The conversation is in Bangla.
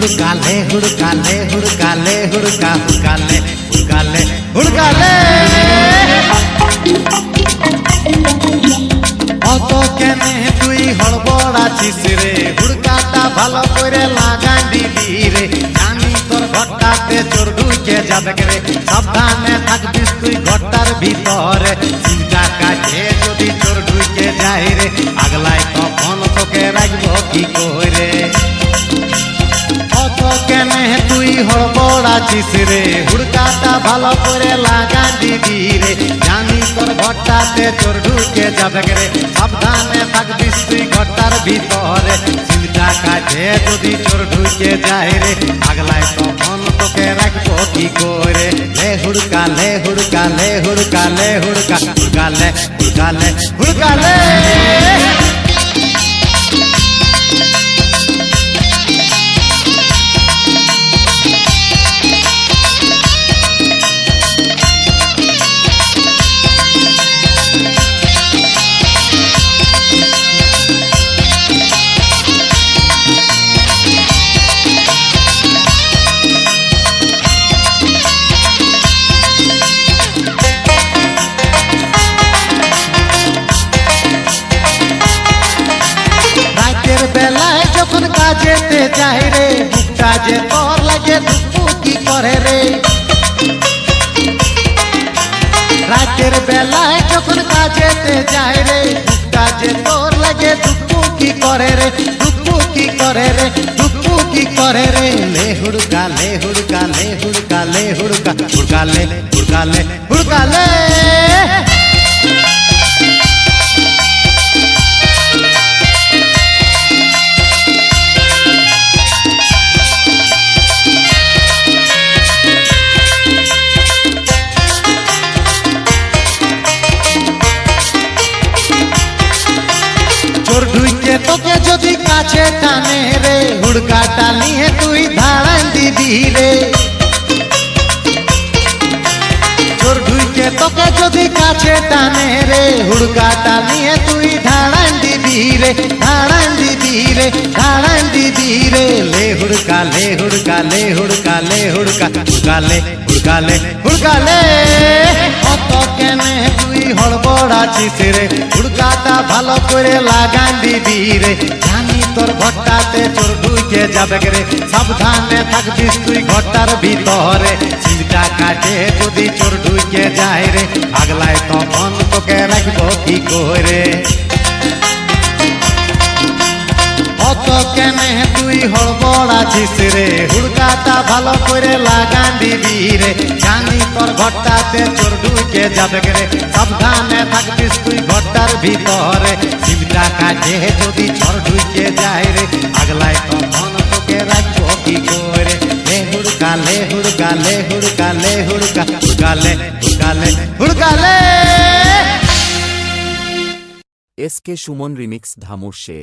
ಹುಡುಕಾಲೆ ಹುಡುಕಾಲೆ ಹುಡುಕಾಲೆ ಹುಡುಕ ಹುಡುಕಾಲೆ ಹುಡುಕಾಲೆ ಹುಡುಕಾಲೆ অত কেনে তুই হড়বড় আছিস রে হুড়কাটা ভালো করে লাগাই দিবি রে জানি তোর ঘরটাতে চোর ঢুকে যাবে রে সাবধানে থাকবিস তুই ঘরটার ভিতরে কেনে তুই হড়বড় আছিস রে। হুড়কাটা ভালো করে লাগা দিবি রে। জানি তোর ঘরটাতে চোর ঢুকে যাবে রে। সাবধানে থাকবিস তুই ঘরটার ভিতরে। চিন্তা কাটে যদি চোর ঢুকে যায় রে। আগলাই তখন তোকে রাখব কি করে? লে হুড়কা লে হুড়কা লে হুড়কা লে হুড়কা। হুড়কা, লে, হুড়কা রাতের বেলায় যখন কাজেতে যাই রে বুকটা যে তোর লাগে দুঃখু কি করে রে রাতের বেলায় যখন কাজেতে যাই রে বুকটা যে তোর লাগে দুঃখু কি করে রে দুঃখু কি করে রে দুঃখু কি করে রে লে হুড়কা লে হুড়কা লে হুড়কা লে হুড়কা হুড়কা লে হুড়কা লে হুড়কা লে চোর ঢুইকে তোকে যদি কাছে টানে রে হুড়কাটা নিয়ে তুই ধাড়ান দিবি রে চোর ঢুইকে তোকে যদি কাছে টানে রে হুড়কাটা নিয়ে তুই ধাড়ান দিবি রে ধাড়ান দিবি রে ধাড়ান দিবি রে লে হুড়কা লে হুড়কা লে হুড়কা লে হুড়কা হুড়কা লে হুড়কা লে হুড়কা লে অত কেনে তুই হড়বড় আছিস রে? হুড়কাটা ভালো করে লাগান দিবি রে। জানি তোর ঘরটাতে চোর ঢুকে যাবে রে। সাবধানে থাকবিস তুই ঘরটার ভিতরে। চিন্তা কাটে যদি চোর ঢুকে যায় রে। আগলায় তখন তোকে রাখব কি করে? অত কেনে তুই হড়বড় আছিস রে, হুড়কাটা ভালো করে লাগান দিবি রে। জানি তোর ঘরটাতে চোর ঢুকে যাবে রে। সাবধানে তুই ঘরটার ভিতরে। চিন্তা কাটে যদি ঢুকে যায় রে তোকে রাখব কি করে? লে, হুড়কা লে হুড়কা লে হুড়কা লে, হুড়কা এস কে সুমন রিমিক্স ধামুর সে